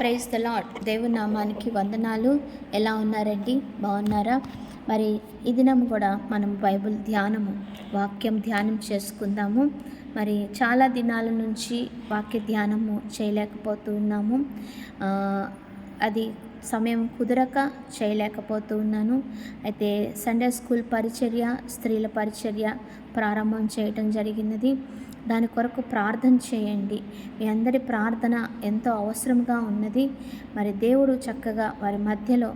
Praise the lord దేవుని నామానికి వందనాలు. ఎలా ఉన్నారండి? బాగున్నారా? మరి ఈ దినం కూడా మనం బైబిల్ ధ్యానము వాక్యం ధ్యానం చేసుకుందాము. మరి చాలా దినాల నుంచి వాక్య ధ్యానము చేయలేకపోతూ ఉన్నాము. అది సమయం కుదరక చేయలేకపోతూ ఉన్నాను. అయితే సండే స్కూల్ పరిచర్య స్త్రీల పరిచర్య ప్రారంభం చేయటం జరిగినది. దాని కొరకు ప్రార్థన చేయండి. మీ అందరి ప్రార్థన ఎంతో అవసరంగా ఉన్నది. మరి దేవుడు చక్కగా వారి మధ్యలో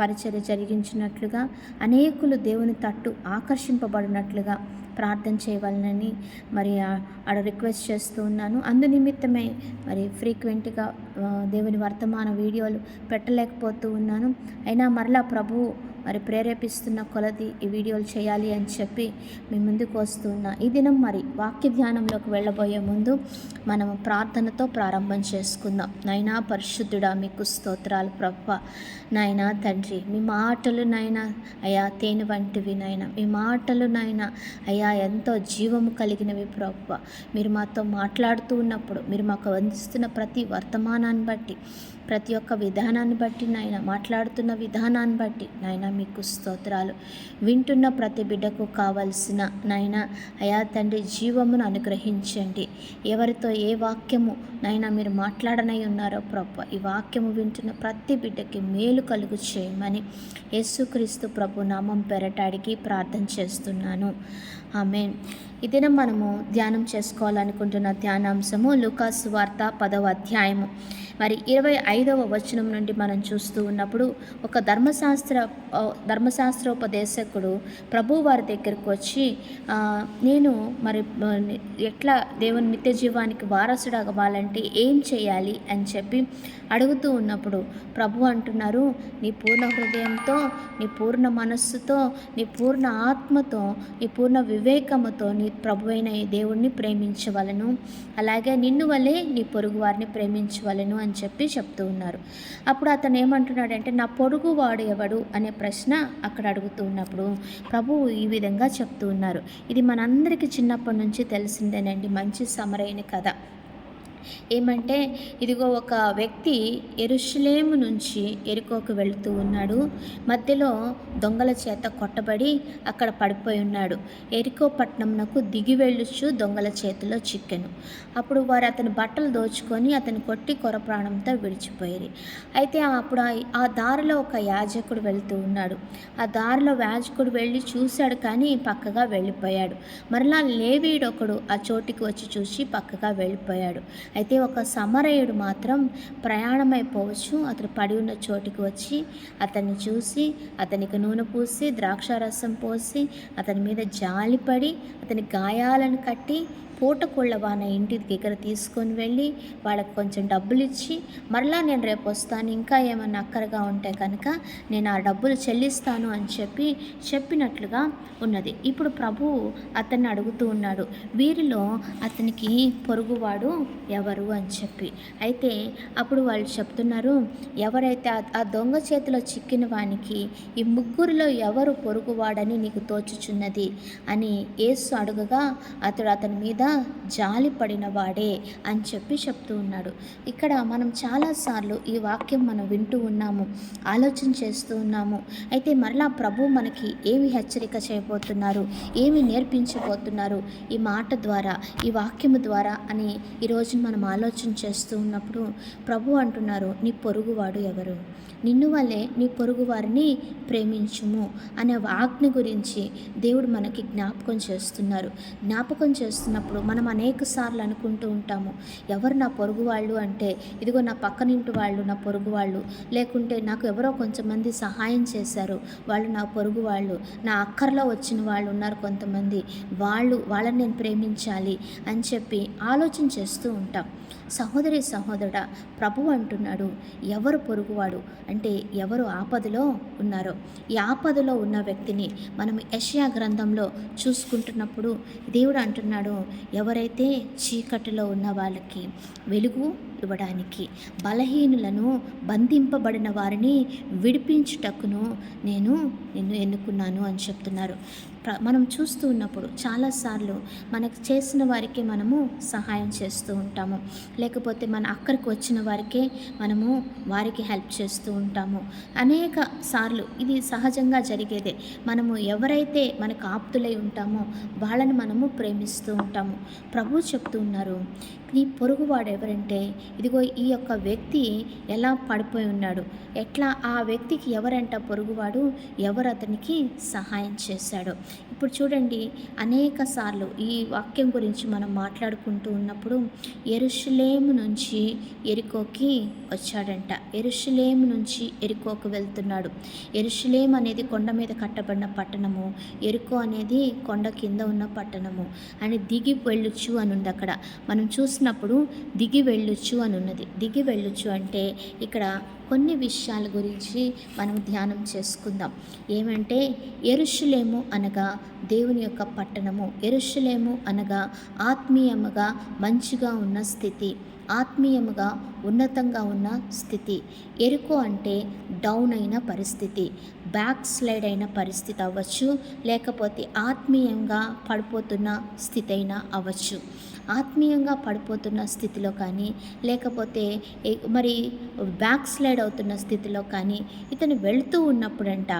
పరిచర్య జరిగించినట్లుగా అనేకులు దేవుని తట్టు ఆకర్షింపబడినట్లుగా ప్రార్థన చేయవలనని మరి ఆడ రిక్వెస్ట్ చేస్తూ ఉన్నాను. అందు నిమిత్తమే మరి ఫ్రీక్వెంట్గా దేవుని వర్తమాన వీడియోలు పెట్టలేకపోతూ ఉన్నాను. అయినా మరలా ప్రభువు మరి ప్రేరేపిస్తున్న కొలది ఈ వీడియోలు చేయాలి అని చెప్పి మీ ముందుకు వస్తున్నా ఈ దినం మరి వాక్య ధ్యానంలోకి వెళ్ళబోయే ముందు మనము ప్రార్థనతో ప్రారంభం చేసుకుందాం. నైనా పరిశుద్ధుడా మీకు స్తోత్రాలు ప్రభ. నాయనా తండ్రి మీ మాటలు నైనా అయా తేనె వంటివి నాయన మీ మాటలు నాయన అయా ఎంతో జీవము కలిగినవి ప్రభ. మీరు మాతో మాట్లాడుతూ ఉన్నప్పుడు మీరు మాకు అందిస్తున్న ప్రతి వర్తమానాన్ని బట్టి ప్రతి ఒక్క విధానాన్ని బట్టి నాయన మాట్లాడుతున్న విధానాన్ని బట్టి నాయన మీకు స్తోత్రాలు. వింటున్న ప్రతి బిడ్డకు కావలసిన నాయన అయా తండ్రి జీవమును అనుగ్రహించండి. ఎవరితో ఏ వాక్యము నాయన మీరు మాట్లాడనై ఉన్నారో ప్రభు ఈ వాక్యము వింటున్న ప్రతి బిడ్డకి మేలు కలుగు చేయమని యేసుక్రీస్తు ప్రభు నామం పెరటాడికి ప్రార్థన చేస్తున్నాను. ఆమె ఇదిన మనము ధ్యానం చేసుకోవాలనుకుంటున్న ధ్యానాంశము లుకాసు వార్త పదవ అధ్యాయము. మరి ఇరవై ఐదవ వచనం నుండి మనం చూస్తూ ఉన్నప్పుడు ఒక ధర్మశాస్త్ర ధర్మశాస్త్రోపదేశకుడు ప్రభు వారి దగ్గరకు వచ్చి నేను మరి ఎట్లా దేవుని నిత్య జీవానికి వారసుడు అవ్వాలంటే ఏం చేయాలి? అని చెప్పి అడుగుతూ ఉన్నప్పుడు ప్రభు అంటున్నారు నీ పూర్ణ హృదయంతో నీ పూర్ణ మనస్సుతో నీ పూర్ణ ఆత్మతో నీ పూర్ణ వివేకముతో నీ ప్రభు అయిన దేవుణ్ణి ప్రేమించవలను. అలాగే నిన్ను వలె నీ పొరుగు వారిని ప్రేమించవలను అని అని చెప్పి చెప్తూ ఉన్నారు. అప్పుడు అతను ఏమంటున్నాడంటే నా పొరుగు వాడు ఎవడు? అనే ప్రశ్న అక్కడ అడుగుతూ ఉన్నప్పుడు ప్రభువు ఈ విధంగా చెప్తూ ఉన్నారు. ఇది మనందరికీ చిన్నప్పటి నుంచి తెలిసిందేనండి మంచి సమరైన కథ. ఏమంటే ఇదిగో ఒక వ్యక్తి ఎరుషులేము నుంచి ఎరుకోకు వెళుతూ ఉన్నాడు. మధ్యలో దొంగల చేత కొట్టబడి అక్కడ పడిపోయి ఉన్నాడు. ఎరుకో పట్టణంనకు దిగి వెళ్ళొచ్చు దొంగల చేతిలో చిక్కెను. అప్పుడు వారు అతని బట్టలు దోచుకొని అతని కొట్టి కొర ప్రాణంతో విడిచిపోయారు. అయితే అప్పుడు ఆ- దారిలో ఒక యాజకుడు వెళుతూ ఉన్నాడు. ఆ దారిలో యాజకుడు వెళ్ళి చూశాడు కానీ పక్కగా వెళ్ళిపోయాడు. మరలా లేవీడు ఒకడు ఆ చోటికి వచ్చి చూసి పక్కగా వెళ్ళిపోయాడు. అయితే ఒక సమరయుడు మాత్రం ప్రయాణమైపోవచ్చు. అతడు పడి ఉన్న చోటికి వచ్చి అతన్ని చూసి అతనికి నూనె పూసి ద్రాక్షారసం పోసి అతని మీద జాలిపడి అతని గాయాలను కట్టి పూటకోళ్ళ వాన ఇంటి దగ్గర తీసుకొని వెళ్ళి వాళ్ళకి కొంచెం డబ్బులు ఇచ్చి మరలా నేను రేపు వస్తాను ఇంకా ఏమన్నా అక్కరగా ఉంటే కనుక నేను ఆ డబ్బులు చెల్లిస్తాను అని చెప్పి చెప్పినట్లుగా ఉన్నది. ఇప్పుడు ప్రభువు అతన్ని అడుగుతూ ఉన్నాడు వీరిలో అతనికి పొరుగువాడు ఎవరు అని చెప్పి. అయితే అప్పుడు వాళ్ళు చెప్తున్నారు ఎవరైతే ఆ- ఆ దొంగ చేతిలో చిక్కిన వానికి ఈ ముగ్గురిలో ఎవరు పొరుగువాడని నీకు తోచుచున్నది అని యేసు అడుగగా అతడు అతని మీద జాలి పడిన వాడే అని చెప్పి చెప్తూ ఉన్నాడు. ఇక్కడ మనం చాలాసార్లు ఈ వాక్యం మనం వింటూ ఉన్నాము ఆలోచన చేస్తూ ఉన్నాము. అయితే మరలా ప్రభు మనకి ఏమి హెచ్చరిక చేయబోతున్నారు ఏమి నేర్పించబోతున్నారు ఈ మాట ద్వారా ఈ వాక్యము ద్వారా అని ఈరోజు మనం ఆలోచన చేస్తూ ఉన్నప్పుడు ప్రభు అంటున్నారు నీ పొరుగువాడు ఎవరు? నిన్ను వల్లే నీ పొరుగు వారిని ప్రేమించుము అనే ఆజ్ఞ గురించి దేవుడు మనకి జ్ఞాపకం చేస్తున్నారు. జ్ఞాపకం చేస్తున్నప్పుడు మనం అనేక సార్లు అనుకుంటూ ఉంటాము. ఎవరు నా పొరుగు వాళ్ళు అంటే ఇదిగో నా పక్కనింటి వాళ్ళు నా పొరుగు వాళ్ళు. లేకుంటే నాకు ఎవరో కొంతమంది సహాయం చేశారు. వాళ్ళు నా పొరుగు వాళ్ళు. నా అక్కర్లో వచ్చిన వాళ్ళు ఉన్నారు కొంతమంది. వాళ్ళు వాళ్ళని నేను ప్రేమించాలి అని చెప్పి ఆలోచన చేస్తూ ఉంటాం. సహోదరి సహోదరుడ ప్రభు అంటున్నాడు ఎవరు పొరుగువాడు? అంటే ఎవరు ఆపదలో ఉన్నారో. ఈ ఆపదలో ఉన్న వ్యక్తిని మనం యషయా గ్రంథంలో చూసుకుంటున్నప్పుడు దేవుడు అంటున్నాడు ఎవరైతే చీకటిలో ఉన్న వాళ్ళకి వెలుగు ఇవ్వడానికి బలహీనులను బంధింపబడిన వారిని విడిపించుటకును నేను నిన్ను ఎన్నుకున్నాను అని చెప్తున్నారు. మనం చూస్తూ ఉన్నప్పుడు చాలాసార్లు మనకు చేసిన వారికి మనము సహాయం చేస్తూ ఉంటాము. లేకపోతే మన అక్కడికి వచ్చిన వారికే మనము వారికి హెల్ప్ చేస్తూ ఉంటాము. అనేక సార్లు ఇది సహజంగా జరిగేదే. మనము ఎవరైతే మనకు ఆప్తులై ఉంటామో వాళ్ళని మనము ప్రేమిస్తూ ఉంటాము. ప్రభు చెప్తూ ఉన్నారు నీ పొరుగువాడు ఎవరంటే ఇదిగో ఈ యొక్క వ్యక్తి ఎలా పడిపోయి ఉన్నాడు? ఎట్లా ఆ వ్యక్తికి ఎవరంట పొరుగువాడు? ఎవరు అతనికి సహాయం చేశాడు? ఇప్పుడు చూడండి అనేక సార్లు ఈ వాక్యం గురించి మనం మాట్లాడుకుంటూ ఉన్నప్పుడు ఎరుషులేము నుంచి ఎరికోకి వచ్చాడంట. ఎరుషులేము నుంచి ఎరికోకు వెళ్తున్నాడు. ఎరుషులేం అనేది కొండ మీద కట్టబడిన పట్టణము. ఎరుకో అనేది కొండ కింద ఉన్న పట్టణము. అని దిగి వెళ్ళొచ్చు అని ఉంది అక్కడ. మనం చూసినప్పుడు దిగి వెళ్ళొచ్చు అని ఉన్నది దిగి వెళ్ళొచ్చు అంటే ఇక్కడ కొన్ని విషయాల గురించి మనం ధ్యానం చేసుకుందాం. ఏమంటే ఎరుషులేము అనగా దేవుని యొక్క పట్టణము. ఎరుషులేము అనగా ఆత్మీయముగా మంచిగా ఉన్న స్థితి. ఆత్మీయముగా ఉన్నతంగా ఉన్న స్థితి. ఎరుకు అంటే డౌన్ అయిన పరిస్థితి. బ్యాక్ స్లైడ్ అయిన పరిస్థితి అవ్వచ్చు. లేకపోతే ఆత్మీయంగా పడిపోతున్న స్థితి అయినా అవ్వచ్చు. ఆత్మీయంగా పడిపోతున్న స్థితిలో కానీ లేకపోతే మరి బ్యాక్ స్లైడ్ అవుతున్న స్థితిలో కానీ ఇతను వెళుతూ ఉన్నప్పుడంట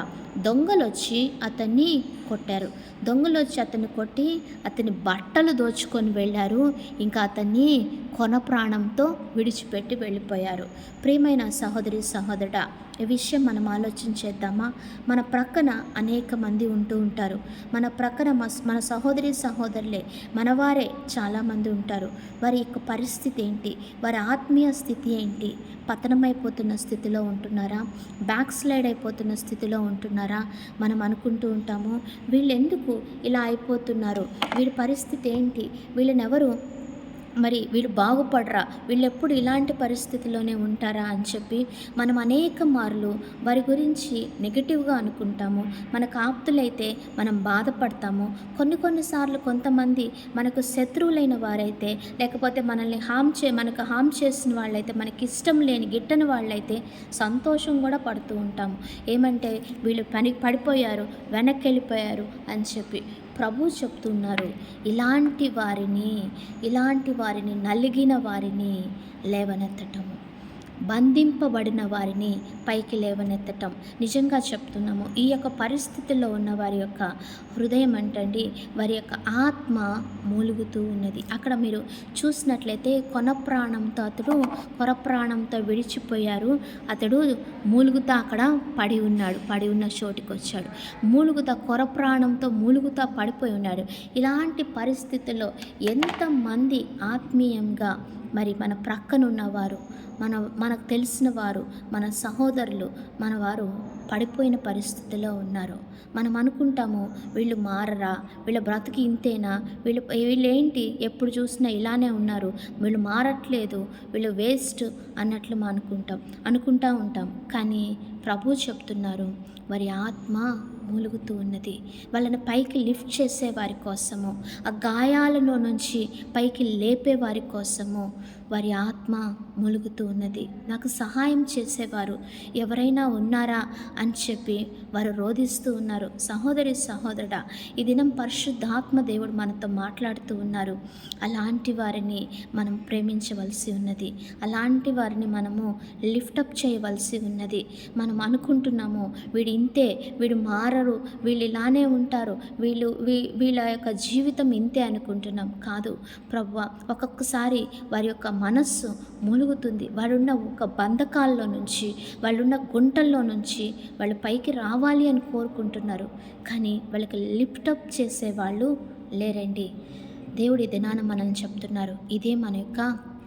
దొంగలు వచ్చి అతన్ని కొట్టారు. దొంగలు వచ్చి అతన్ని కొట్టి అతని బట్టలు దోచుకొని వెళ్ళారు. ఇంకా అతన్ని కొన ప్రాణంతో విడిచిపెట్టి వెళ్ళిపోయారు. ప్రియమైన సహోదరి సహోదరుడ విషయం మనం ఆలోచించేద్దామా? మన ప్రక్కన అనేక మంది ఉంటూ ఉంటారు. మన ప్రక్కన మన సహోదరి సహోదరులే మనవారే చాలామంది ఉంటారు. వారి యొక్క పరిస్థితి ఏంటి? వారి ఆత్మీయ స్థితి ఏంటి? పతనమైపోతున్న స్థితిలో ఉంటున్నారా? బ్యాక్ స్లైడ్ అయిపోతున్న స్థితిలో ఉంటున్నారా? మనం అనుకుంటూ ఉంటాము వీళ్ళు ఎందుకు ఇలా అయిపోతున్నారు? వీళ్ళ పరిస్థితి ఏంటి? వీళ్ళని ఎవరు మరి వీళ్ళు బాగుపడరా? వీళ్ళు ఎప్పుడు ఇలాంటి పరిస్థితిలోనే ఉంటారా అని చెప్పి మనం అనేక మార్లు వారి గురించి నెగిటివ్గా అనుకుంటాము. మనకు ఆప్తులైతే మనం బాధపడతాము. కొన్ని కొన్నిసార్లు కొంతమంది మనకు శత్రువులైన వారైతే లేకపోతే మనల్ని హామ్ చే మనకు హామ్ చేసిన వాళ్ళైతే మనకి ఇష్టం లేని గిట్టని వాళ్ళైతే సంతోషం కూడా పడుతూ ఉంటాము. ఏమంటే వీళ్ళు పని పడిపోయారు వెనక్కి వెళ్ళిపోయారు అని చెప్పి. ప్రభు చెప్తున్నారు ఇలాంటి వారిని ఇలాంటి వారిని నలిగిన వారిని లేవనెత్తటము బంధింపబడిన వారిని పైకి లేవనెత్తటం. నిజంగా చెప్తున్నాము ఈ యొక్క పరిస్థితుల్లో ఉన్న వారి యొక్క హృదయం అంటండి వారి యొక్క ఆత్మ మూలుగుతూ ఉన్నది. అక్కడ మీరు చూసినట్లయితే కొన ప్రాణంతో అతడు కొర ప్రాణంతో విడిచిపోయారు. అతడు మూలుగుతా అక్కడ పడి ఉన్నాడు పడి ఉన్న చోటికి వచ్చాడు. మూలుగుతా కొర ప్రాణంతో మూలుగుతా పడిపోయి ఉన్నాడు. ఇలాంటి పరిస్థితుల్లో ఎంతమంది ఆత్మీయంగా మరి మన ప్రక్కనున్నవారు మన మనకు తెలిసిన వారు మన సహోదరులు మనవారు పడిపోయిన పరిస్థితిలో ఉన్నారు. మనం అనుకుంటాము వీళ్ళు మారరా వీళ్ళ బ్రతికి ఇంతేనా వీళ్ళు వీళ్ళేంటి ఎప్పుడు చూసినా ఇలానే ఉన్నారు వీళ్ళు మారట్లేదు వీళ్ళు వేస్ట్ అన్నట్లు మనం అనుకుంటాం అనుకుంటా ఉంటాం. కానీ ప్రభు చెప్తున్నారు వారి ఆత్మ మూలుగుతూ ఉన్నది. వాళ్ళని పైకి లిఫ్ట్ చేసే వారి కోసము ఆ గాయాలలో నుంచి పైకి లేపే వారి కోసము వారి ఆత్మ మూలుగుతూ ఉన్నది. నాకు సహాయం చేసేవారు ఎవరైనా ఉన్నారా? అని చెప్పి వారు రోధిస్తూ ఉన్నారు. సహోదరి సహోదరుడా ఈ దినం పరిశుద్ధాత్మ దేవుడు మనతో మాట్లాడుతూ ఉన్నారు. అలాంటి వారిని మనం ప్రేమించవలసి ఉన్నది. అలాంటి వారిని మనము లిఫ్టప్ చేయవలసి ఉన్నది. మనం అనుకుంటున్నాము వీడు ఇంతే వీడు మారరు వీళ్ళు ఇలానే ఉంటారు. వీళ్ళు వీ వీళ్ళ యొక్క జీవితం ఇంతే అనుకుంటున్నాం. కాదు ప్రభు ఒక్కొక్కసారి వారి యొక్క మనస్సు మూలుగుతుంది. వాళ్ళున్న ఒక బంధకాల్లో నుంచి వాళ్ళున్న గుంటల్లో నుంచి వాళ్ళు పైకి రావాలి అని కోరుకుంటున్నారు. కానీ వాళ్ళకి లిఫ్టప్ చేసే వాళ్ళు లేరండి. దేవుడి దినాన మనల్ని చెప్తున్నారు. ఇదే మన యొక్క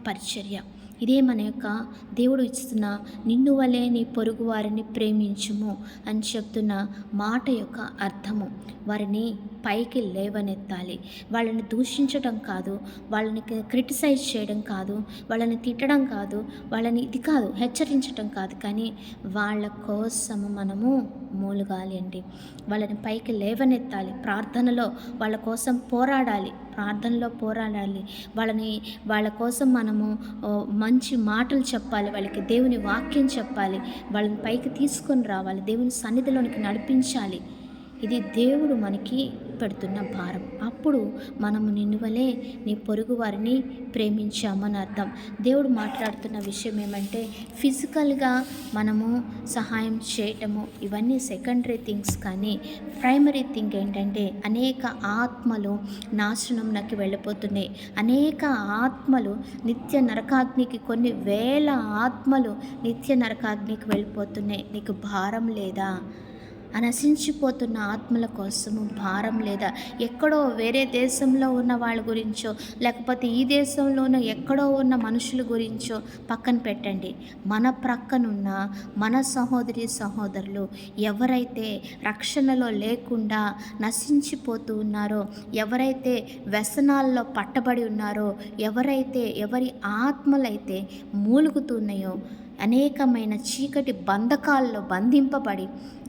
పరిచర్య. ఇదే మన యొక్క దేవుడు ఇస్తున్న నిన్ను వలే నీ పొరుగు వారిని ప్రేమించుము అని చెప్తున్న మాట యొక్క అర్థము. వారిని పైకి లేవనెత్తాలి. వాళ్ళని దూషించడం కాదు వాళ్ళని క్రిటిసైజ్ చేయడం కాదు వాళ్ళని తిట్టడం కాదు వాళ్ళని ఇది కాదు హెచ్చరించడం కాదు. కానీ వాళ్ళ కోసము మనము మూలుగాలి అండి. వాళ్ళని పైకి లేవనెత్తాలి. ప్రార్థనలో వాళ్ళ కోసం పోరాడాలి. ప్రార్థనలో పోరాడాలి. వాళ్ళని వాళ్ళ కోసం మనము మంచి మాటలు చెప్పాలి. వాళ్ళకి దేవుని వాక్యం చెప్పాలి. వాళ్ళని పైకి తీసుకొని రావాలి. దేవుని సన్నిధిలోనికి నడిపించాలి. ఇది దేవుడు మనకి పెడుతున్న భారం. అప్పుడు మనము నిన్నువలే నీ పొరుగు వారిని ప్రేమించామని అర్థం. దేవుడు మాట్లాడుతున్న విషయం ఏమంటే ఫిజికల్గా మనము సహాయం చేయటము. ఇవన్నీ సెకండరీ థింగ్స్ కానీ ప్రైమరీ థింగ్ ఏంటంటే అనేక ఆత్మలు నాశనంలోకి వెళ్ళిపోతున్నాయి. అనేక ఆత్మలు నిత్య నరకాగ్నికి కొన్ని వేల ఆత్మలు నిత్య నరకాగ్నికి వెళ్ళిపోతున్నాయి. నీకు భారం లేదా? ఆ నశించిపోతున్న ఆత్మల కోసము భారం లేదా ఎక్కడో వేరే దేశంలో ఉన్న వాళ్ళ గురించో లేకపోతే ఈ దేశంలోనో ఎక్కడో ఉన్న మనుషుల గురించో పక్కన పెట్టండి. మన ప్రక్కనున్న మన సహోదరి సహోదరులు ఎవరైతే రక్షణలో లేకుండా నశించిపోతూ ఉన్నారో ఎవరైతే వ్యసనాల్లో పట్టబడి ఉన్నారో ఎవరైతే ఎవరి ఆత్మలైతే మూలుగుతున్నాయో అనేకమైన చీకటి బంధకాల్లో బంధింపబడి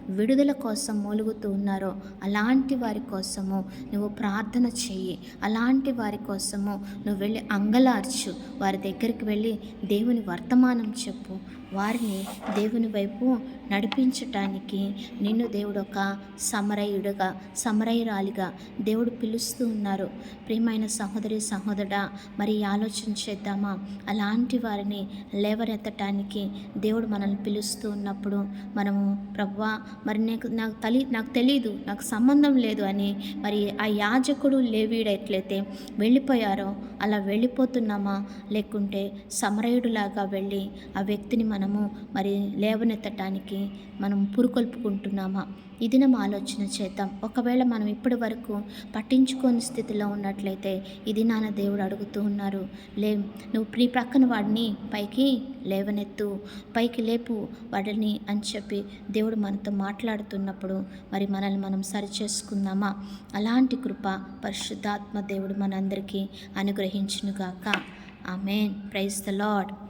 విడుదల కోసం మూలుగుతూ ఉన్నారో అలాంటి వారి కోసము నువ్వు ప్రార్థన చెయ్యి. అలాంటి వారి కోసము నువ్వు వెళ్ళి అంగలార్చు. వారి దగ్గరికి వెళ్ళి దేవుని వర్తమానం చెప్పు. వారిని దేవుని వైపు నడిపించటానికి నిన్ను దేవుడు ఒక సమరయుడుగా సమరయురాలిగా దేవుడు పిలుస్తూ ఉన్నారు. ప్రియమైన సహోదరి సహోదరుడా మరి ఆలోచన చేద్దామా? అలాంటి వారిని లేవరెత్తటానికి దేవుడు మనల్ని పిలుస్తూ ఉన్నప్పుడు మనము ప్రవ్వా మరి నాకు నాకు తలి నాకు తెలియదు నాకు సంబంధం లేదు అని మరి ఆ యాజకుడు లేవీడెట్లయితే వెళ్ళిపోయారో అలా వెళ్ళిపోతున్నామా? లేకుంటే సమరయుడులాగా వెళ్ళి ఆ వ్యక్తిని మనం మనము మరి లేవనెత్తటానికి మనం పురుకొల్పుకుంటున్నామా? ఇది మనం ఆలోచన చేద్దాం. ఒకవేళ మనం ఇప్పటి వరకు పట్టించుకోని స్థితిలో ఉన్నట్లయితే ఇది నాన్న దేవుడు అడుగుతూ ఉన్నారు లే నువ్వు నీ ప్రక్కన వాడిని పైకి లేవనెత్తు పైకి లేపు వాడిని అని చెప్పి దేవుడు మనతో మాట్లాడుతున్నప్పుడు మరి మనల్ని మనం సరిచేసుకుందామా? అలాంటి కృప పరిశుద్ధాత్మ దేవుడు మనందరికీ అనుగ్రహించునుగాక. ఆమెన్. Praise the lord